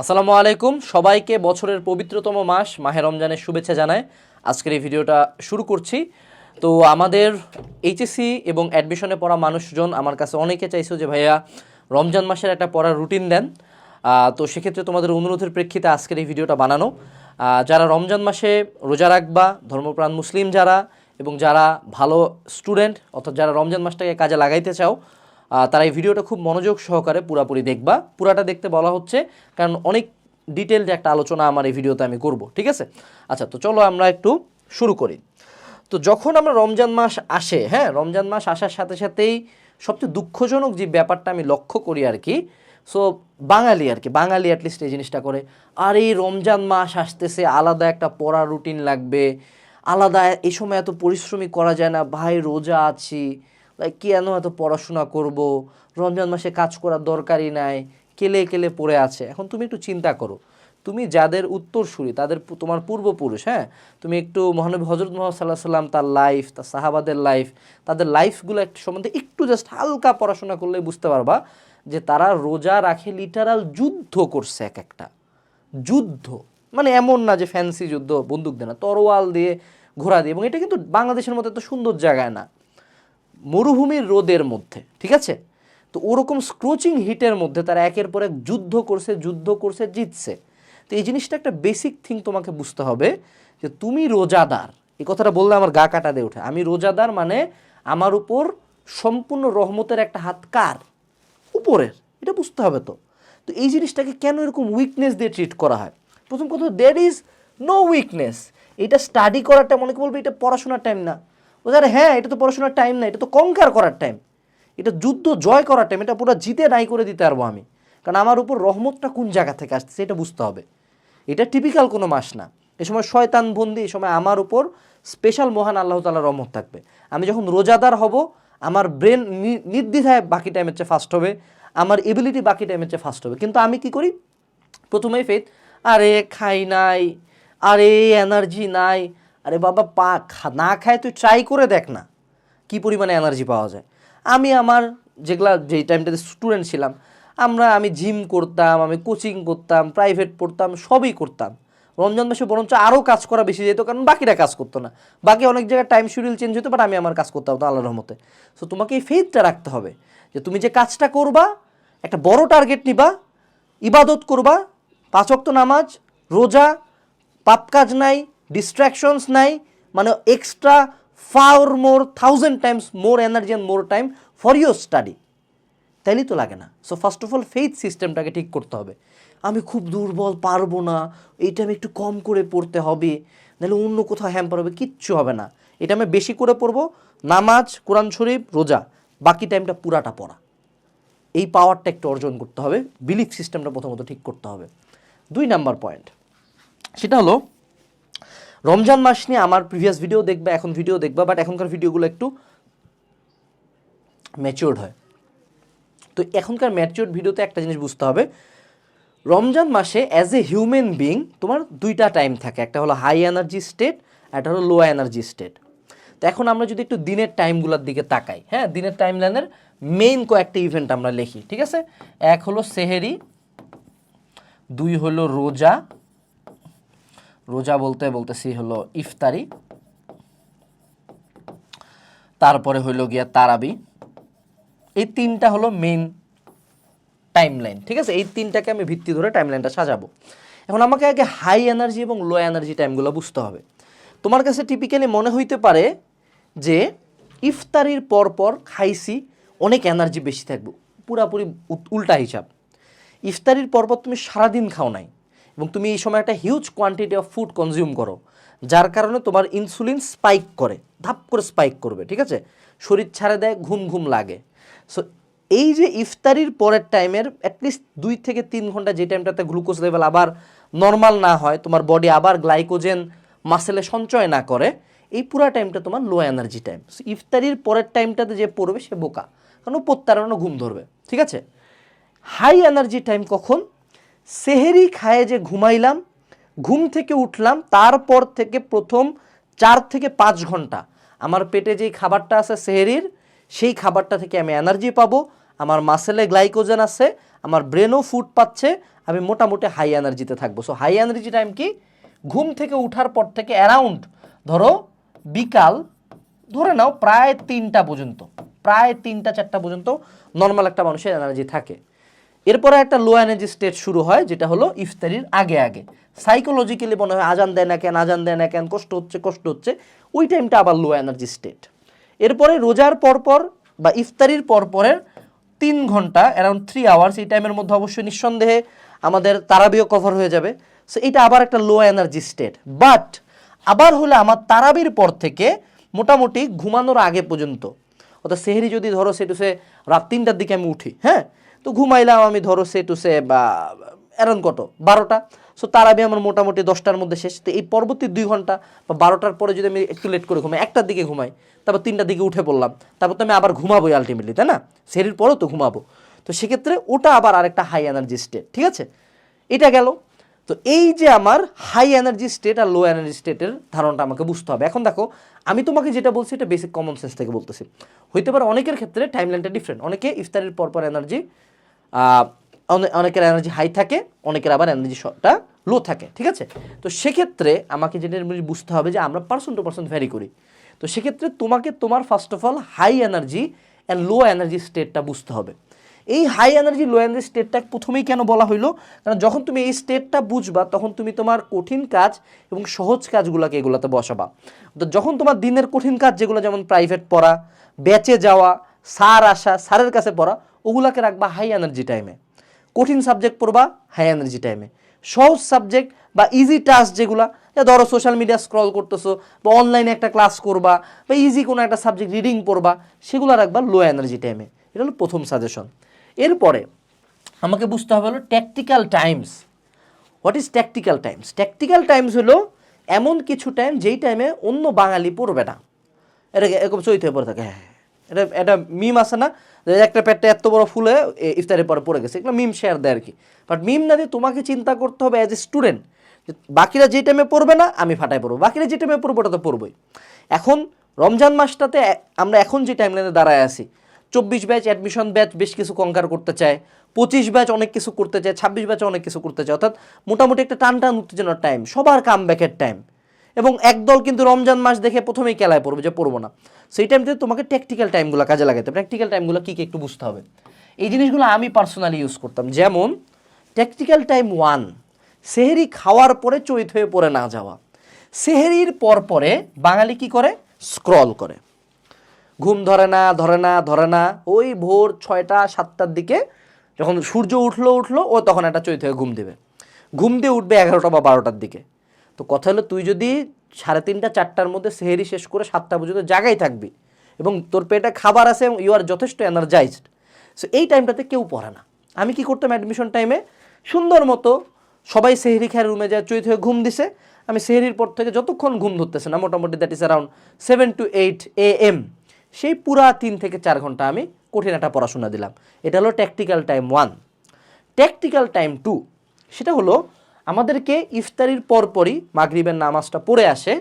আসসালামু আলাইকুম। সবাইকে বছরের পবিত্রতম মাস, মাহে রমজানের শুভেচ্ছা জানায় আজকের এই ভিডিওটা শুরু করছি। তো আমাদের এইচএসসি এবং অ্যাডমিশনে পড়া মানুষজন আমার কাছে অনেকে চাইছো যে, ভাইয়া, রমজান মাসের একটা পড়ার রুটিন দেন। তো সেক্ষেত্রে তোমাদের অনুরোধের প্রেক্ষিতে আজকের এই ভিডিওটা বানানো। যারা রমজান মাসে রোজা রাখবা, ধর্মপ্রাণ মুসলিম যারা এবং যারা ভালো স্টুডেন্ট অর্থাৎ যারা রমজান মাসটাকে কাজে লাগাইতে চাও তারা এই ভিডিওটা খুব মনোযোগ সহকারে পুরাপুরি দেখবা। পুরাটা দেখতে বলা হচ্ছে, কারণ অনেক ডিটেলড একটা আলোচনা আমার এই ভিডিওতে আমি করব, ঠিক আছে? আচ্ছা তো চলো আমরা একটু শুরু করি। তো যখন আমরা রমজান মাস আসে হ্যাঁ রমজান মাস আসার সাথে সাথেই সবচেয়ে দুঃখজনক যে ব্যাপারটা আমি লক্ষ্য করি আর কি সো বাঙালি আর কি, বাঙালি অ্যাটলিস্ট এই জিনিসটা করে, আর এই রমজান মাস আসতেছে, আলাদা একটা পড়া রুটিন লাগবে, আলাদা এই সময় এত পরিশ্রমী করা যায় না, ভাই, রোজা আছি। লাইক কেন এত পড়াশোনা করব? রমজান মাসে কাজ করার দরকারই নাই। কেলে কেলে পড়ে আছে? এখন তুমি একটু চিন্তা করো। তুমি যাদের উত্তরসূরি, তাদের তোমার পূর্বপুরুষ হ্যাঁ? তুমি একটু মহানবী হজরত মোহাম্মদ সাল্লাহ সাল্লাম তার লাইফ তার সাহাবাদের লাইফ তাদের লাইফগুলো একটু সম্বন্ধে একটু জাস্ট হালকা পড়াশোনা করলে বুঝতে পারবা যে তারা রোজা রাখে লিটারাল যুদ্ধ করছে এক একটা। যুদ্ধ। মানে এমন না যে ফ্যান্সি যুদ্ধ, বন্দুক দেয় না তরোয়াল দিয়ে, ঘোড়া দিয়ে, এবং এটা কিন্তু বাংলাদেশের মতো এত সুন্দর জায়গায় না। মরুভূমির রোদের মধ্যে, ঠিক আছে? তো ওরকম স্ক্রোচিং হিটের মধ্যে তারা একের পর এক যুদ্ধ করছে যুদ্ধ করছে, জিতছে। তো এই জিনিসটা একটা বেসিক থিং তোমাকে বুঝতে হবে যে তুমি রোজাদার। এই কথাটা বললে আমার গা কাটা দিয়ে ওঠে। আমি রোজাদার মানে আমার উপর সম্পূর্ণ রহমতের একটা হাত কার? উপরের। এটা বুঝতে হবে তো। তো এই জিনিসটাকে কেন এরকম উইকনেস দিয়ে ট্রিট করা হয়? প্রথম কথা দের ইজ নো উইকনেস এটা স্টাডি করার টাইম অনেকে বলবে? এটা পড়াশোনার টাইম না। ও আরে হ্যাঁ এটা তো পড়াশোনার টাইম না, এটা তো কঙ্কার করার টাইম এটা যুদ্ধ জয় করার টাইম এটা পুরো জিতে নাই করে দিতে পারব আমি। কারণ আমার উপর রহমতটা কোন জায়গা থেকে আসছে এটা বুঝতে হবে। এটা টিপিক্যাল কোনো মাস না। এ সময় শয়তান বন্দি এই সময় আমার উপর স্পেশাল মহান আল্লাহ তালা রহমত থাকবে। আমি যখন রোজাদার হব, আমার ব্রেন নির্দ্বিধায় বাকি টাইমের চেয়ে ফাস্ট হবে, আমার এবিলিটি বাকি টাইমের চেয়ে ফাস্ট হবে। কিন্তু আমি কি করি? প্রথমেই ফেথ আরে, খাই নাই, আরে এনার্জি নাই আরে বাবা, পা না খায় তুই ট্রাই করে দেখ না। কি পরিমাণে এনার্জি পাওয়া যায়। আমি আমার যেগুলা, যেই টাইমটাতে স্টুডেন্ট ছিলাম, আমরা, আমি জিম করতাম, আমি কোচিং করতাম প্রাইভেট পড়তাম, সবই করতাম। রমজান মাসে বরঞ্চ আরও কাজ করা বেশি যেত, কারণ বাকিরা কাজ করতো না। বাকি অনেক জায়গায় টাইম শিডিউল চেঞ্জ হতো বাট আমি আমার কাজ করতাম, তো আল্লাহর রহমতে। সো তোমাকে এই ফেথটা রাখতে হবে, যে তুমি যে কাজটা করবা, একটা বড় টার্গেট নিবা, ইবাদত করবা পাঁচক্ত নামাজ, রোজা, পাপ কাজ নাই ডিস্ট্র্যাকশনস নাই মানে extra four more thousand times more energy and more time for your study তাইলেই তো লাগে না। So first of all faith সিস্টেমটাকে ঠিক করতে হবে। আমি খুব দুর্বল, পারব না, এইটা আমি একটু কম করে পড়তে হবে, নাহলে অন্য কোথাও হ্যাম্পার হবে, কিচ্ছু হবে না। এটা আমি বেশি করে পড়ব, নামাজ, কোরআন শরীফ, রোজা, বাকি টাইমটা পুরাটা পড়া। এই পাওয়ারটা একটু অর্জন করতে হবে বিলিফ সিস্টেমটা প্রথমত ঠিক করতে হবে। দুই নাম্বার পয়েন্ট সেটা হলো রমজান মাস নিয়ে আমার প্রিভিয়াস ভিডিও দেখবে, এখন ভিডিও দেখবা বাট এখনকার ভিডিওগুলো একটু ম্যাচিওর্ড হয়। তো এখনকার ম্যাচিওর্ড ভিডিওতে একটা জিনিস বুঝতে হবে। রমজান মাসে অ্যাজ এ হিউম্যান বিং তোমার দুইটা টাইম থাকে, একটা হলো হাই এনার্জি স্টেট একটা হলো লো এনার্জি স্টেট তো এখন আমরা যদি একটু দিনের টাইমগুলোর দিকে তাকাই হ্যাঁ দিনের টাইম লাইনের মেইন কয়েকটা ইভেন্ট আমরা লিখি, ঠিক আছে? এক হলো সেহেরি, দুই হলো রোজা রোজা বলতে, বলতেছি হলো ইফতারি। তারপরে হইল গিয়া তারাবি। এই তিনটা হলো মেইন টাইমলাইন ঠিক আছে? এই তিনটাকে আমি ভিত্তি ধরে টাইমলাইনটা সাজাবো। এখন আমাকে আগে হাই এনার্জি এবং লো এনার্জি টাইমগুলো বুঝতে হবে। তোমার কাছে টিপিক্যালি মনে হইতে পারে যে ইফতারির পর পর খাইছি, অনেক এনার্জি বেশি থাকবে। পুরাপুরি উল্টা হিসাব। ইফতারির পরপর তুমি সারাদিন খাও নাই। এবং তুমি এই সময় একটা huge quantity of food consume করো, যার কারণে তোমার ইনসুলিন স্পাইক করে, ধাপ করে স্পাইক করবে, ঠিক আছে? শরীর ছাড়ে দেয়, ঘুম ঘুম লাগে। সো এই যে ইফতারির পরের টাইমের অ্যাটলিস্ট দুই থেকে তিন ঘণ্টা যে টাইমটাতে গ্লুকোজ লেভেল আবার নর্মাল না হয়, তোমার বডি আবার গ্লাইকোজেন মাসেলে সঞ্চয় না করে, এই পুরো টাইমটা তোমার লো এনার্জি টাইম সো ইফতারির পরের টাইমটাতে যে পড়বে সে বোকা, কারণ প্রত্যারণা ঘুম ধরবে, ঠিক আছে? হাই এনার্জি টাইম কখন? সেহেরি খায়ে যে ঘুমাইলাম, ঘুম থেকে উঠলাম, তারপর থেকে প্রথম চার থেকে পাঁচ ঘণ্টা। আমার পেটে যেই খাবারটা আছে সেহেরির, সেই খাবারটা থেকে আমি এনার্জি পাবো। আমার মাসেলে গ্লাইকোজেন আছে, আমার ব্রেনও ফুড পাচ্ছে, আমি মোটামুটি হাই এনার্জিতে থাকব। সো হাই এনার্জি টাইম কি? ঘুম থেকে উঠার পর থেকে অ্যারাউন্ড ধরো বিকাল, ধরে নাও প্রায় তিনটা পর্যন্ত, প্রায় তিনটা চারটা পর্যন্ত নর্মাল একটা মানুষের এনার্জি থাকে। এরপরে একটা লো এনার্জি স্টেট শুরু হয়, যেটা হলো ইফতারির আগে আগে। সাইকোলজিক্যালি মনে হয় আজান দেয় না কেন, আজান দেয় না কেন, কষ্ট হচ্ছে কষ্ট হচ্ছে, ওই টাইমটা আবার লো এনার্জি স্টেট এরপরে রোজার পরপর বা ইফতারির পরপরের তিন ঘণ্টা অ্যারাউন্ড থ্রি আওয়ার্স এই টাইমের মধ্যে অবশ্যই নিঃসন্দেহে আমাদের তারাবিও কভার হয়ে যাবে। সো এটা আবার একটা লো এনার্জি স্টেট বাট আবার হলে আমার তারাবির পর থেকে মোটামুটি ঘুমানোর আগে পর্যন্ত। অর্থাৎ সেহেরি যদি ধরো সেটু সে রাত তিনটার দিকে আমি উঠি হ্যাঁ? তো ঘুমাইলাম আমি ধরো সে টু সে, বা অ্যারাউন্ড কত? বারোটা। সো তারাবি আমার মোটামুটি দশটার মধ্যে শেষ। তো এই পরবর্তী দুই ঘণ্টা বা বারোটার পরে যদি আমি একটু লেট করে ঘুমাই, একটার দিকে ঘুমাই, তারপর তিনটার দিকে উঠে পড়লাম, তারপর তো আমি আবার ঘুমাবোই আলটিমেটলি তাই না? সেরির পরেও তো ঘুমাবো। তো সেক্ষেত্রে ওটা আবার আরেকটা হাই এনার্জি স্টেট ঠিক আছে? এটা গেল। তো এই যে আমার হাই এনার্জি স্টেট আর লো এনার্জি স্টেটের ধারণাটা আমাকে বুঝতে হবে। এখন দেখো, আমি তোমাকে যেটা বলছি এটা বেসিক কমন সেন্স থেকে বলতেছি। হইতে পারে অনেকের ক্ষেত্রে টাইমলাইনটা ডিফারেন্ট অনেকে ইফতারের পরপর এনার্জি অনেকের এনার্জি হাই থাকে, অনেকের আবার এনার্জিটা লো থাকে, ঠিক আছে? তো সেক্ষেত্রে আমাকে যেটা বুঝতে হবে যে আমরা পার্সন টু পার্সন ভ্যারি করি। তো সেক্ষেত্রে তোমাকে তোমার first of all high energy and low energy স্টেটটা বুঝতে হবে। এই হাই এনার্জি লো এনার্জি স্টেটটা প্রথমেই কেন বলা হইল? কারণ যখন তুমি এই স্টেটটা বুঝবা, তখন তুমি তোমার কঠিন কাজ এবং সহজ কাজগুলোকে এগুলোতে বসাবা। তো যখন তোমার দিনের কঠিন কাজ, যেগুলো যেমন প্রাইভেট পড়া বেচে যাওয়া সার আসা সারের কাছে পড়া ওগুলাকে রাখবা হাই এনার্জি টাইমে কঠিন সাবজেক্ট পড়বা হাই এনার্জি টাইমে সহজ সাবজেক্ট বা ইজি টাস্ক যেগুলা, যে ধরো সোশ্যাল মিডিয়া স্ক্রল করতেছো বা অনলাইনে একটা ক্লাস করবা বা ইজি কোনো একটা সাবজেক্ট রিডিং পড়বা, সেগুলো রাখবা লো এনার্জি টাইমে এটা হলো প্রথম সাজেশন এরপরে আমাকে বুঝতে হবে হলো tactical times what is tactical times tactical times হলো এমন কিছু টাইম যেই টাইমে অন্য বাঙালি পড়বে না। এটা এরকম চৈতে পড়ে থাকে? হ্যাঁ এটা এটা মিম আছে না? যে একটা পেটটা এত বড় ফুলে ইফতারের পরে পড়ে গেছে। এগুলো মিম শেয়ার দেয় আর কি। বাট মিম না দিয়ে তোমাকে চিন্তা করতে হবে অ্যাজ এ স্টুডেন্ট বাকিরা যে টাইমে পড়বে না, আমি ফাটাই পড়ব। বাকিরা যে টাইমে পড়ব, ওটা তো পড়বোই। এখন রমজান মাসটাতে আমরা এখন যে টাইমলাইনে দাঁড়ায় আছি, চব্বিশ ব্যাচ অ্যাডমিশন ব্যাচ বেশ কিছু কঙ্কার করতে চায়, পঁচিশ ব্যাচ অনেক কিছু করতে চায়, ছাব্বিশ ব্যাচ অনেক কিছু করতে চায়। অর্থাৎ মোটামুটি একটা টান টান উত্তেজনার টাইম সবার কাম ব্যাকের টাইম এবং একদল কিন্তু রমজান মাস দেখে প্রথমেই কেলায় পড়বে, যে পড়ব না। সেই টাইমতে তোমাকে ট্যাকটিক্যাল টাইমগুলো কাজে লাগাতে প্র্যাকটিক্যাল টাইমগুলো কী কী একটু বুঝতে হবে। এই জিনিসগুলো আমি পার্সোনালি ইউজ করতাম। যেমন ট্যাকটিক্যাল টাইম ওয়ান সেহেরি খাওয়ার পরে চৈত হয়ে পড়ে না যাওয়া। সেহেরির পর পরে বাঙালি কি করে? স্ক্রল করে। ঘুম ধরে না ধরে না ধরে না। ওই ভোর ছয়টা, সাতটার দিকে যখন সূর্য উঠল উঠল, ও তখন একটা চৈত হয়ে ঘুম দেবে। ঘুম দিয়ে উঠবে এগারোটা বা বারোটার দিকে। তো কথা হলো তুই যদি সাড়ে তিনটা, চারটার মধ্যে সেহেরি শেষ করে সাতটা পর্যন্ত জায়গায় থাকবি এবং তোর পেটে খাবার আছে এবং ইউ আর যথেষ্ট এনার্জাইজড সো এই টাইমটাতে কেউ পড়ে না। আমি কি করতাম অ্যাডমিশন টাইমে সুন্দর মতো সবাই সেহেরি খেয়ার রুমে যায়, চৈত হয়ে ঘুম দিছে। আমি সেহেরির পর থেকে যতক্ষণ ঘুম ধরতেছে না, মোটামুটি that is around seven to eight A M সেই পুরা তিন থেকে চার ঘণ্টা আমি কঠিন একটা পড়াশোনা দিলাম। এটা হলো tactical time one tactical time two সেটা হলো আমাদেরকে ইফতারির পরপরই মাগরিবের নামাজটা পড়ে আসে।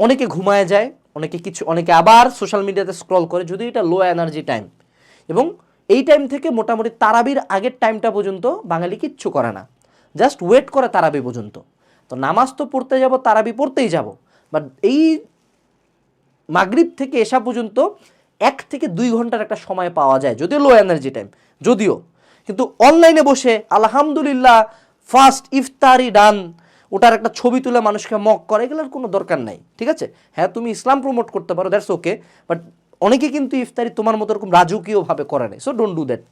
অনেকে ঘুমায় যায়, অনেকে কিছু, অনেকে আবার সোশ্যাল মিডিয়াতে স্ক্রল করে, যদি এটা লো এনার্জি টাইম এবং এই টাইম থেকে মোটামুটি তারাবির আগের টাইমটা পর্যন্ত বাঙালি কিচ্ছু করে না। জাস্ট ওয়েট করে তারাবি পর্যন্ত। তো নামাজ তো পড়তে যাব, তারাবি পড়তেই যাব। বাট এই মাগরিব থেকে এসা পর্যন্ত এক থেকে দুই ঘণ্টার একটা সময় পাওয়া যায়, যদিও লো এনার্জি টাইম যদিও। কিন্তু অনলাইনে বসে আলহামদুলিল্লাহ ফার্স্ট ইফতারি ডান, ওটার একটা ছবি তুলে মানুষকে মক করে, এগুলোর কোনো দরকার নাই, ঠিক আছে? হ্যাঁ তুমি ইসলাম প্রমোট করতে পারো দ্যাটস ওকে বাট অনেকে কিন্তু ইফতারি তোমার মতো এরকম রাজকীয়ভাবে করে নেই so don't do that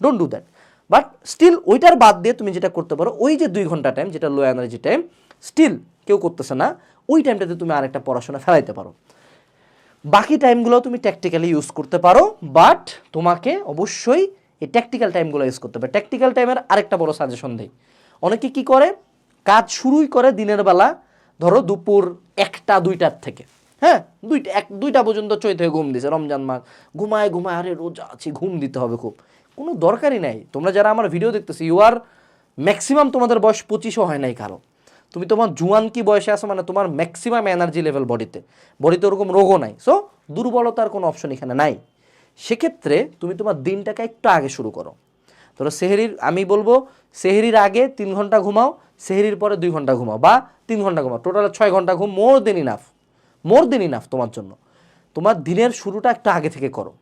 don't do that but still ওইটার বাদ দিয়ে তুমি যেটা করতে পারো, ওই যে দুই ঘণ্টা টাইম যেটা লো এনার্জি টাইম স্টিল কেউ করতেছে না, ওই টাইমটাতে তুমি আরেকটা পড়াশোনা ফেলাইতে পারো। বাকি টাইমগুলো তুমি ট্যাকটিক্যালি ইউজ করতে পারো বাট তোমাকে অবশ্যই এই ট্যাকটিক্যাল টাইমগুলো ইউজ করতে হবে। ট্যাকটিক্যাল টাইমের আরেকটা বড় সাজেশন দেই। অনেকে কি করে? কাজ শুরুই করে দিনের বেলা, ধরো দুপুর একটা, দুইটার থেকে। হ্যাঁ? দুইটা, এক, দুইটা পর্যন্ত চৈত হয়ে ঘুম দিছে, রমজান মাস। ঘুমায় ঘুমায়, আরে রোজা আছি, ঘুম দিতে হবে খুব। কোনো দরকারই নাই। তোমরা যারা আমার ভিডিও দেখতেছো ইউ আর ম্যাক্সিমাম তোমাদের বয়স পঁচিশও হয় নাই কারও। তুমি তোমার জুয়ান কি বয়সে আছো? মানে তোমার ম্যাক্সিমাম এনার্জি লেভেল বডিতে বডিতে ওরকম রোগও নাই। সো দুর্বলতার কোনো অপশন এখানে নাই। সেক্ষেত্রে তুমি তোমার দিনটাকে একটু আগে শুরু করো। ধরো সেহেরির, আমি বলব সেহেরির আগে তিন ঘণ্টা ঘুমাও, সেহেরির পরে দুই ঘণ্টা ঘুমাও, বা তিন ঘণ্টা ঘুমাও। টোটাল ছয় ঘণ্টা ঘুম মোর দেন ইনাফ মোর দেন ইনাফ তোমার জন্য। তোমার দিনের শুরুটা একটা আগে থেকে করো।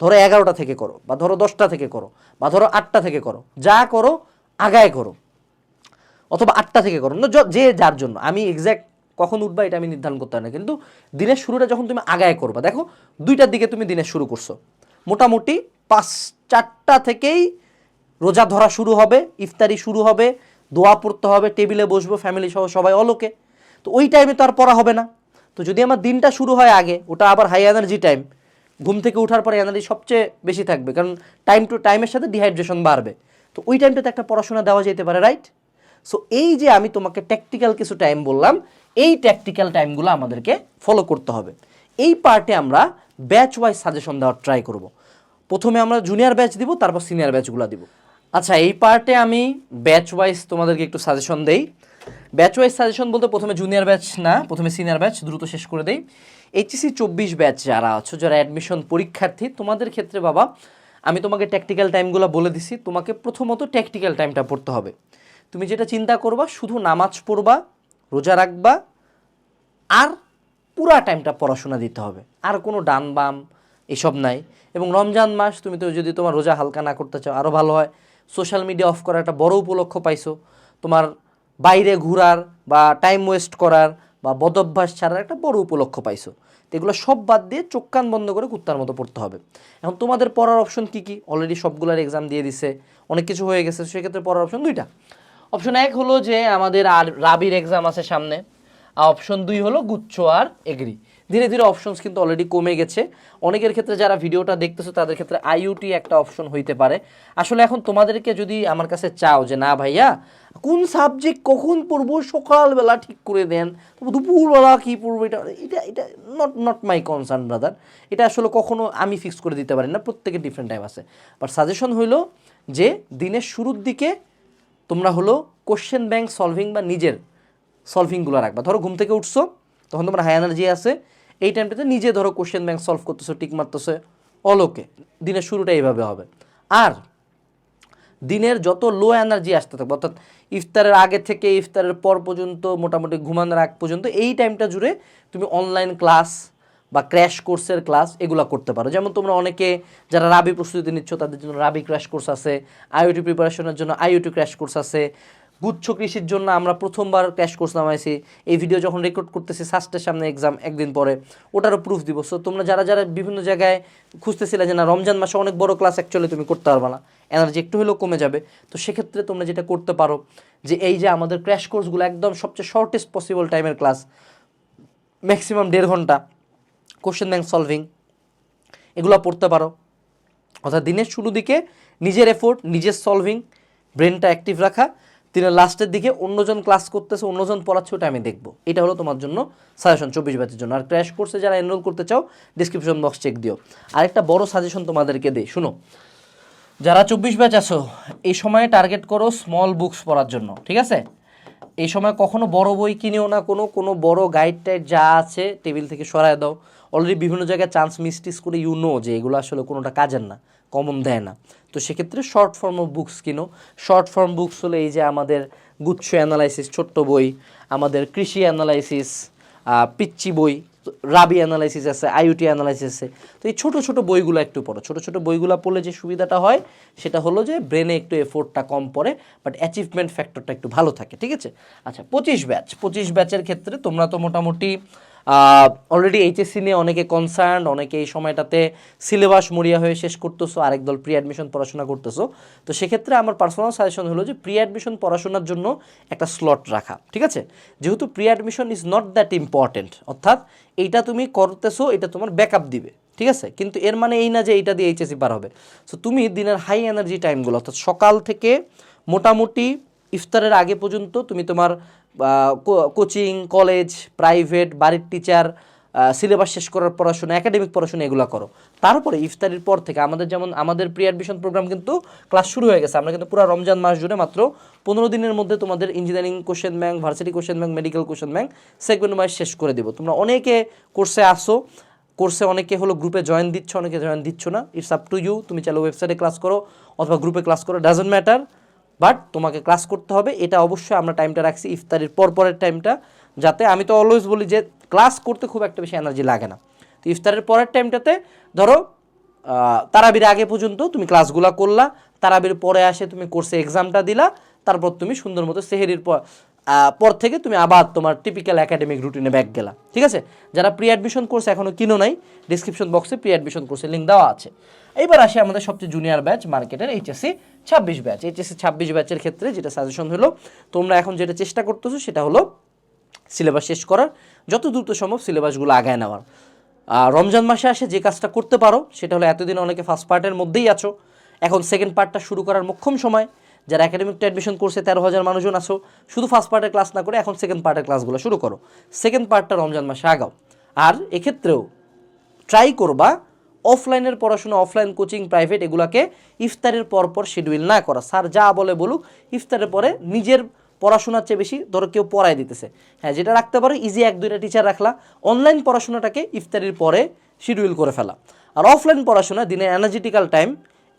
ধরো এগারোটা থেকে করো, বা ধরো দশটা থেকে করো, বা ধরো আটটা থেকে করো। যা করো, আগায় করো। অথবা আটটা থেকে করো। যে যার জন্য। আমি এক্স্যাক্ট কখন উঠবা এটা আমি নির্ধারণ করতে পারি না। কিন্তু দিনের শুরুটা যখন তুমি আগায় করবা, দেখো দুইটার দিকে তুমি দিনের শুরু করছ। মোটামুটি পাঁচ, চারটা থেকেই রোজা ধরা শুরু হবে, ইফতারি শুরু হবে, দোয়া পড়তে হবে, টেবিলে বসবো ফ্যামিলি সহ সবাই অলোকে। তো ওই টাইমে তো আর পড়া হবে না। তো যদি আমার দিনটা শুরু হয় আগে, ওটা আবার হাই এনার্জি টাইম ঘুম থেকে ওঠার পরে এনার্জি সবচেয়ে বেশি থাকবে, কারণ টাইম টু টাইমের সাথে ডিহাইড্রেশন বাড়বে। তো ওই টাইমটাতে একটা পড়াশোনা দেওয়া যেতে পারে রাইট সো এই যে আমি তোমাকে ট্যাকটিক্যাল কিছু টাইম বললাম, এই ট্যাকটিক্যাল টাইমগুলো আমাদেরকে ফলো করতে হবে। এই পার্টে আমরা ব্যাচ ওয়াইজ সাজেশন দেওয়ার ট্রাই করব। প্রথমে আমরা জুনিয়র ব্যাচ দিব, তারপর সিনিয়র ব্যাচগুলো দিব। আচ্ছা এই পার্টে আমি ব্যাচ ওয়াইজ তোমাদেরকে একটু সাজেশন দেই। ব্যাচ ওয়াইজ সাজেশন বলতে প্রথমে জুনিয়র ব্যাচ না, প্রথমে সিনিয়র ব্যাচ দ্রুত শেষ করে দেই। এইচএসি চব্বিশ ব্যাচ যারা আছো, যারা অ্যাডমিশন পরীক্ষার্থী, তোমাদের ক্ষেত্রে বাবা, আমি তোমাকে ট্যাকটিক্যাল টাইমগুলো বলে দিছি, তোমাকে প্রথমত ট্যাকটিক্যাল টাইমটা পড়তে হবে। তুমি যেটা চিন্তা করবা, শুধু নামাজ পড়বা, রোজা রাখবা, আর পুরা টাইমটা পড়াশোনা দিতে হবে। আর কোনো ডান বাম এসব নাই। এবং রমজান মাস, তুমি তো যদি তোমার রোজা হালকা না করতে চাও আরও ভালো হয়। সোশ্যাল মিডিয়া অফ করার একটা বড় উপলক্ষ পাইছো। তোমার বাইরে ঘোরার বা টাইম ওয়েস্ট করার বা বদভ্যাস ছাড়ার একটা বড় উপলক্ষ পাইছো। তো এগুলো সব বাদ দিয়ে চোখ কান বন্ধ করে কুত্তার মতো পড়তে হবে। এখন তোমাদের পড়ার অপশন কি কি? অলরেডি সবগুলোর এক্সাম দিয়ে দিছে। অনেক কিছু হয়ে গেছে, সেক্ষেত্রে পড়ার অপশন দুইটা। অপশন এক হলো যে আমাদের আর রাবির এক্সাম আছে সামনে। আর অপশন দুই হলো গুচ্ছ আর এগ্রি। ধীরে ধীরে অপশনস কিন্তু অলরেডি কমে গেছে। অনেকের ক্ষেত্রে যারা ভিডিওটা দেখতেছো, তাদের ক্ষেত্রে আইইউটি একটা অপশন হইতে পারে। আসলে এখন তোমাদেরকে যদি আমার কাছে চাও যে, না ভাইয়া, কোন সাবজেক্ট কখন পড়ব? সকালবেলা ঠিক করে দেন। দুপুরবেলা কী পড়ব? এটা এটা এটা not not my concern brother এটা আসলে কখনো আমি ফিক্স করে দিতে পারি না। প্রত্যেকের ডিফারেন্ট টাইম আছে। বাট সাজেশন হইল যে, দিনের শুরুর দিকে তোমরা হলো কোশ্চেন ব্যাংক সলভিং বা নিজের সলভিংগুলো রাখবা। ধরো ঘুম থেকে উঠছো, তখন তোমার হাই এনার্জি আছে। এই টাইমটাতে নিজে ধরো কোশ্চেন ব্যাংক সলভ করতেছো টিক মারতেছো অলোকে দিনের শুরুটা এইভাবে হবে। আর দিনের যত লো এনার্জি আসতে থাকবে, অর্থাৎ ইফতারের আগে থেকে ইফতারের পর পর্যন্ত, মোটামুটি ঘুমানোর আগ পর্যন্ত, এই টাইমটা জুড়ে তুমি অনলাইন ক্লাস বা ক্র্যাশ কোর্সের ক্লাস এগুলো করতে পারো। যেমন তোমরা অনেকে যারা রাবি প্রস্তুতি নিচ্ছ, তাদের জন্য রাবি ক্র্যাশ কোর্স আছে আইওটি প্রিপারেশনের জন্য আইওটি ক্র্যাশ কোর্স আছে গুচ্ছ কৃষির জন্য আমরা প্রথমবার ক্র্যাশ কোর্স নামাইছি। এই ভিডিও যখন রেকর্ড করতেছি সাস্টের সামনে এক্সাম একদিন পরে, ওটারও প্রুফ দিব। সো তোমরা যারা যারা বিভিন্ন জায়গায় খুঁজতেছিলে যে, না, রমজান মাসে অনেক বড় ক্লাস অ্যাকচুয়ালি তুমি করতে পারবে না। এনার্জি একটু হলেও কমে যাবে। তো সেক্ষেত্রে তোমরা যেটা করতে পারো, যে এই যে আমাদের ক্র্যাশ কোর্সগুলো একদম সবচেয়ে শর্টেস্ট পসিবল টাইমের ক্লাস ম্যাক্সিমাম দেড় ঘণ্টা কোশ্চেন ব্যাংক সলভিং এগুলো পড়তে পারো। অর্থাৎ দিনের শুরু দিকে নিজের এফোর্ট নিজের সলভিং ব্রেনটা অ্যাক্টিভ রাখা দিনের লাস্টের দিকে অন্যজন ক্লাস করতেছে, অন্যজন পড়াচ্ছে, ওটা আমি দেখব। এটা হলো তোমার জন্য সাজেশন চব্বিশ ব্যাচের জন্য। আর ক্র্যাশ কোর্সে যারা এনরোল করতে চাও ডিসক্রিপশন বক্স চেক দিও। আরেকটা বড় সাজেশন তোমাদেরকে দিই, শুনো। যারা চব্বিশ ব্যাচ আছো, এই সময়ে টার্গেট করো স্মল বুকস পড়ার জন্য, ঠিক আছে? এই সময় কখনো বড় বই কিনেও না, কোনো কোনো বড় গাইড টাইড যা আছে টেবিল থেকে সরায় দাও। অলরেডি বিভিন্ন জায়গায় চান্স মিস্টিস করে ইউ নো যে এগুলো আসলে কোনোটা কাজের না কমন দেয় না। তো সেক্ষেত্রে শর্ট ফর্ম অফ বুকস কিনো। শর্ট ফর্ম বুকস হলে এই যে আমাদের গুচ্ছ অ্যানালাইসিস ছোট্ট বই, আমাদের কৃষি অ্যানালাইসিস পিচ্চি বই, রাবি অ্যানালাইসিস আছে, আইওটি অ্যানালাইসিস আছে। তো এই ছোটো ছোটো বইগুলো একটু পড়ো। ছোটো ছোটো বইগুলো পড়লে যে সুবিধাটা হয়, সেটা হলো যে ব্রেনে একটু এফোর্টটা কম পড়ে বাট অ্যাচিভমেন্ট ফ্যাক্টরটা একটু ভালো থাকে, ঠিক আছে? আচ্ছা পঁচিশ ব্যাচ পঁচিশ ব্যাচের ক্ষেত্রে তোমরা তো মোটামুটি অলরেডি এইচএসসি নিয়ে অনেকে কনসার্ন অনেকে এই সময়টাতে সিলেবাস মরিয়া হয়ে শেষ করতেছো, আরেক দল প্রি অ্যাডমিশন পড়াশোনা করতেছো। তো সেক্ষেত্রে আমার পার্সোনাল সাজেশন হলো যে প্রি অ্যাডমিশন পড়াশোনার জন্য একটা স্লট রাখা, ঠিক আছে? যেহেতু pre admission is not that important অর্থাৎ এইটা তুমি করতেছো, এটা তোমার ব্যাকআপ দিবে, ঠিক আছে? কিন্তু এর মানে এই না যে এইটা দিয়ে এইচএসসি পার হবে। সো তুমি দিনের হাই এনার্জি টাইমগুলো অর্থাৎ সকাল থেকে মোটামুটি ইফতারের আগে পর্যন্ত তুমি তোমার কোচিং, কলেজ, প্রাইভেট, বাড়ির টিচার সিলেবাস শেষ করার পড়াশোনা, একাডেমিক পড়াশোনা, এগুলো করো। তারপরে ইফতারির পর থেকে আমাদের যেমন, আমাদের প্রি অ্যাডমিশন প্রোগ্রাম কিন্তু ক্লাস শুরু হয়ে গেছে। আমরা কিন্তু পুরো রমজান মাস জুড়ে মাত্র পনেরো দিনের মধ্যে তোমাদের engineering question bank varsity question bank medical question bank segment wise শেষ করে দেবো। তোমরা অনেকে কোর্সে আসো কোর্সে অনেকে হলো গ্রুপে জয়েন দিচ্ছ, অনেকে জয়েন দিচ্ছ না। ইটস আপ টু ইউ তুমি চাইলে ওয়েবসাইটে ক্লাস করো, অথবা গ্রুপে ক্লাস করো ডাজন্ট ম্যাটার বাট তোমাকে ক্লাস করতে হবে, এটা অবশ্যই আমরা টাইমটা রাখছি, ইফতারির পরপরের টাইমটা যাতে আমি তো অলওয়েজ বলি যে ক্লাস করতে খুব একটা বেশি এনার্জি লাগে না। তো ইফতারের পরের টাইমটাতে ধরো তারাবির আগে পর্যন্ত তুমি ক্লাসগুলো করলা, তারাবির পরে আসে তুমি কোর্সে এক্সামটা দিলা, তারপর তুমি সুন্দর মতো সেহেরির পর পর থেকে তুমি আবার তোমার টিপিক্যাল একাডেমিক রুটিনে ব্যাক গেলা, ঠিক আছে? যারা প্রি অ্যাডমিশন কোর্স এখনও কিনো নাই ডিসক্রিপশন বক্সে প্রি অ্যাডমিশন কোর্সের লিঙ্ক দেওয়া আছে। এইবার আসি আমাদের সবচেয়ে জুনিয়র ব্যাচ মার্কেটের এইচএসসি ছাব্বিশ ব্যাচ এইচএসসি ছাব্বিশ ব্যাচের ক্ষেত্রে যেটা সাজেশন হলো, তোমরা এখন যেটা চেষ্টা করতেছো সেটা হলো সিলেবাস শেষ করার, যত দ্রুত সম্ভব সিলেবাসগুলো আগায় নেওয়ার। রমজান মাসে আসে যে কাজটা করতে পারো, সেটা হলো এতদিন অনেকে ফার্স্ট পার্টের মধ্যেই আছো। এখন সেকেন্ড পার্টটা শুরু করার মোক্ষম সময়। যারা একাডেমিক অ্যাডমিশন করছে, তেরো হাজার মানুষজন আছো, শুধু ফার্স্ট পার্টের ক্লাস না করে এখন সেকেন্ড পার্টের ক্লাসগুলো শুরু করো। সেকেন্ড পার্টটা রমজান মাসে আগাও। আর এক্ষেত্রেও ট্রাই করবা অফলাইনের পড়াশোনা অফলাইন কোচিং প্রাইভেট এগুলাকে ইফতারের পরপর পর শিডিউল না করা। স্যার যা বলে বলুক, ইফতারের পরে নিজের পড়াশোনার চেয়ে বেশি ধরো কেউ পড়ায় দিতেছে। হ্যাঁ যেটা রাখতে পারো ইজি এক, দুইটা টিচার রাখলা। অনলাইন পড়াশোনাটাকে ইফতারির পরে শিডিউল করে ফেলা। আর অফলাইন পড়াশোনা, দিনে এনার্জেটিক্যাল টাইম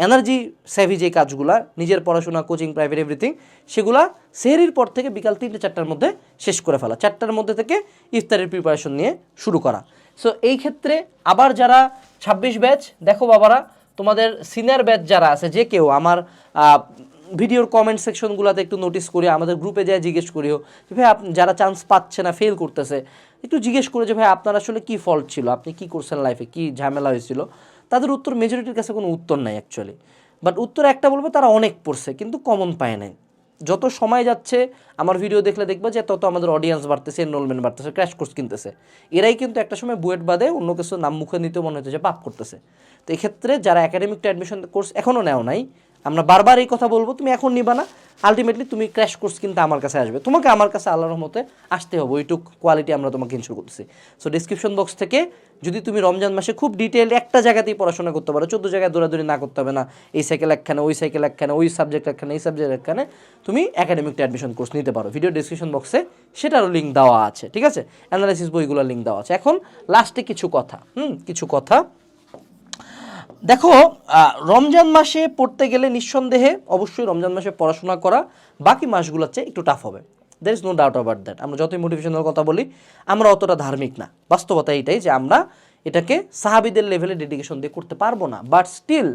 এনার্জি সেভি যে কাজগুলা, নিজের পড়াশোনা কোচিং প্রাইভেট এভরিথিং সেগুলা সেহরির পর থেকে বিকাল তিনটে, চারটার মধ্যে শেষ করে ফেলা। চারটার মধ্যে থেকে ইফতারের প্রিপারেশন নিয়ে শুরু করা। সো এই ক্ষেত্রে আবার যারা ছাব্বিশ ব্যাচ দেখো বাবারা, তোমাদের সিনিয়র ব্যাচ যারা আছে, যে কেউ আমার ভিডিওর কমেন্ট সেকশনগুলোতে একটু নোটিস করি আমাদের গ্রুপে যায় জিজ্ঞেস করিও যে, ভাই যারা চান্স পাচ্ছে না ফেল করতেছে, একটু জিজ্ঞেস করে যে, ভাই, আপনার আসলে কী ফল্ট ছিল? আপনি কি করছেন লাইফে কি ঝামেলা হয়েছিল? তাদের উত্তর মেজরিটির কাছে কোনো উত্তর নাই অ্যাকচুয়ালি বাট উত্তর একটা বলব, তারা অনেক পড়ছে, কিন্তু কমন পায় নাই। যত সময় যাচ্ছে, আমার ভিডিও দেখলে দেখবে যে তত আমাদের অডিয়েন্স বাড়তেছে এনরোলমেন্ট বাড়তেছে ক্র্যাশ কোর্স কিনতেছে। এরাই কিন্তু একটা সময় বুয়েট বাদে অন্য কিছু নাম মুখে নিতে মনে হচ্ছে যে পাপ করতেছে। তো এক্ষেত্রে যারা একাডেমিকটা অ্যাডমিশন কোর্স এখনও নেওয়া নাই আমরা বারবার এই কথা বলব, তুমি এখন নিবা না। আলটিমেটলি তুমি ক্র্যাশ কোর্স কিন্তু আমার কাছে আসবে। তোমাকে আমার কাছে আল্লাহর মতে আসতে হবে, ওইটুক কোয়ালিটি আমরা তোমাকে ইনশোর করতেছি। সো ডিসক্রিপশন বক্স থেকে যদি তুমি রমজান মাসে খুব ডিটেল একটা জায়গাতেই পড়াশোনা করতে পারো, চোদ্দ জায়গায় দৌড়াদৌড়ি না করতে হবে না। এই সাইকেল একখানে, ওই সাইকেল একখানে, ওই সাবজেক্ট একখানে, এই সাবজেক্ট একখানে তুমি একাডেমিক অ্যাডমিশন কোর্স নিতে পারো। ভিডিও ডিসক্রিপশন বক্সে সেটারও লিঙ্ক দেওয়া আছে, ঠিক আছে? অ্যানালাইসিস বইগুলোর লিঙ্ক দেওয়া আছে। এখন লাস্টে কিছু কথা, হুম, কিছু কথা। দেখো রমজান মাসে পড়তে গেলে নিঃসন্দেহে অবশ্যই রমজান মাসে পড়াশোনা করা, বাকি মাসগুলোর চেয়ে একটু টাফ হবে। There is no doubt about that আমরা যতই মোটিভেশনাল কথা বলি, আমরা অতটা ধার্মিক না। বাস্তবতা এইটাই যে আমরা এটাকে সাহাবিদের লেভেলে ডেডিকেশন দিয়ে করতে পারব না। বাট স্টিল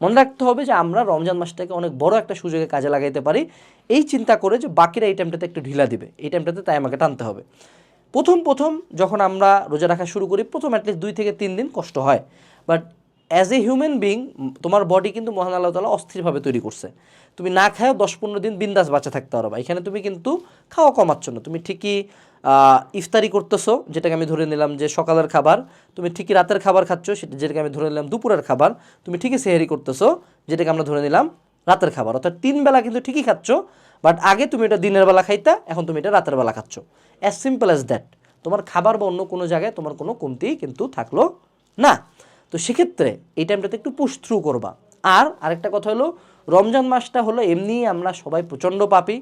মনে রাখতে হবে যে আমরা রমজান মাসটাকে অনেক বড় একটা সুযোগে কাজে লাগাইতে পারি। এই চিন্তা করে যে বাকিরা এই টাইমটাতে একটু ঢিলা দিবে। এই টাইমটাতে তাই আমাকে টানতে হবে। প্রথম প্রথম যখন আমরা রোজা রাখা শুরু করি, প্রথম অ্যাটলিস্ট দুই থেকে তিন দিন কষ্ট হয়। But as a human being তোমার বডি কিন্তু মহান আল্লাহ তালা অস্থিরভাবে তৈরি করছে। তুমি না খায়ও দশ পনেরো দিন বিন্দাস বাঁচা থাকতে পারবা এখানে তুমি কিন্তু খাওয়া কমাচ্ছ না। তুমি ঠিকই ইফতারি করতেছো, যেটাকে আমি ধরে নিলাম যে সকালের খাবার। তুমি ঠিকই রাতের খাবার খাচ্ছ, সেটা যেটাকে আমি ধরে নিলাম দুপুরের খাবার। তুমি ঠিকই সেহেরি করতেছো, যেটাকে আমরা ধরে নিলাম রাতের খাবার। অর্থাৎ তিন বেলা কিন্তু ঠিকই খাচ্ছ বাট আগে তুমি এটা দিনের বেলা খাইতা, এখন তুমি এটা রাতের বেলা খাচ্ছ। অ্যাজ সিম্পল অ্যাজ দ্যাট তোমার খাবার বা অন্য কোনো জায়গায় তোমার কোনো কমতি কিন্তু থাকল না। তো সেক্ষেত্রে এই টাইমটাতে একটু পুশ থ্রু করবা। আর আরেকটা কথা হলো, রমজান মাসটা হলো এমনি আমরা সবাই প্রচণ্ড পাপি।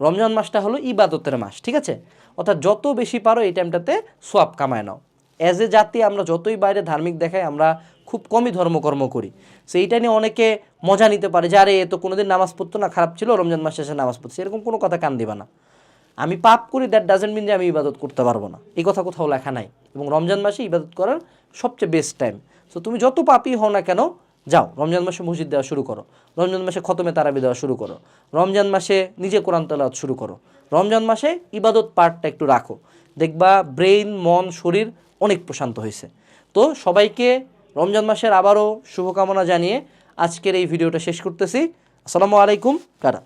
রমজান মাসটা হলো ইবাদতের মাস, ঠিক আছে? অর্থাৎ যত বেশি পারো এই টাইমটাতে সোয়াব কামায় নাও। অ্যাজ এ জাতি আমরা যতই বাইরে ধার্মিক দেখাই, আমরা খুব কমই ধর্মকর্ম করি। সো এইটা নিয়ে অনেকে মজা নিতে পারে যে, আরে, এ তো কোনোদিন নামাজ পড়তো না, খারাপ ছিল, রমজান মাসে এসে নামাজ পড়ছে এরকম কোনো কথা কান দিবা না। আমি পাপ করি দ্যাট ডাজেন্ট মিন যে আমি ইবাদত করতে পারব না। এই কথা কোথাও লেখা নাই। এবং রমজান মাসে ইবাদত করার সবচেয়ে বেস্ট টাইম সো তুমি যত পাপি হও না কেন, যাও, রমজান মাসে মসজিদ দেওয়া শুরু করো। রমজান মাসে খতমে তারাবি দেওয়া শুরু করো। রমজান মাসে নিজে কোরআন তেলাওয়াত শুরু করো। রমজান মাসে ইবাদত পার্টটা একটু রাখো। দেখবা ব্রেইন, মন, শরীর অনেক প্রশান্ত হয়েছে। তো সবাইকে রমজান মাসের আবারও শুভকামনা জানিয়ে আজকের এই ভিডিওটা শেষ করতেছি। আসসালামু আলাইকুম, কারা?